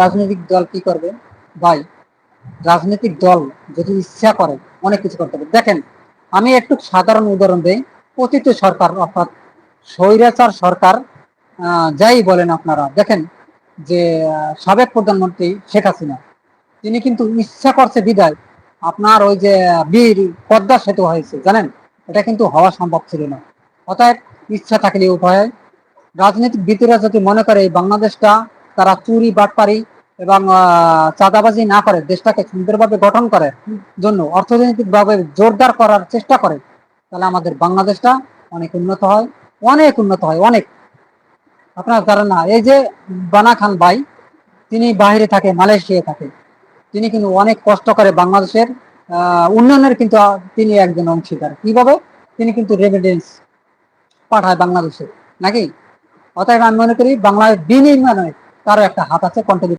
রাজনৈতিক দল কি করবে? ভাই, রাজনৈতিক দল যদি ইচ্ছা করে, অনেক কিছু করতে পারে। দেখেন, আমি একটু সাধারণ উদাহরণ দেই। পতিত সরকার অর্থাৎ স্বৈরাচার সরকার যাই বলেন আপনারা, দেখেন যে সাবেক প্রধানমন্ত্রী শেখ হাসিনা, তিনি কিন্তু ইচ্ছা করছে বিদায়। আপনার ওই যে বীর পদ্মা সেতু হয়েছে, জানেন? এটা কিন্তু হওয়া সম্ভব ছিল না। অতএব ইচ্ছা থাকলে উপায়। রাজনৈতিক বিদরা যদি মনে করে বাংলাদেশটা তারা চুরি, বাটপারি এবং চাঁদাবাজি না করে, দেশটাকে সুন্দরভাবে গঠন করে জন্য অর্থনৈতিকভাবে জোরদার করার চেষ্টা করে, তাহলে আমাদের বাংলাদেশটা অনেক উন্নত হয়, অনেক উন্নত হয়, অনেক। আপনার জানেন না এই যে বানা খান ভাই, তিনি বাইরে থাকে, মালয়েশিয়ায় থাকে, তিনি কিন্তু অনেক কষ্ট করে বাংলাদেশের উন্নয়নের কিন্তু তিনি একজন অংশীদার। কীভাবে? তিনি কিন্তু রেমিডেন্স পাঠায় বাংলাদেশে, নাকি? অতএব আমি মনে করি বাংলাদেশ বিনির্মাণে তারও একটা হাত আছে কন্ট্রিবিউট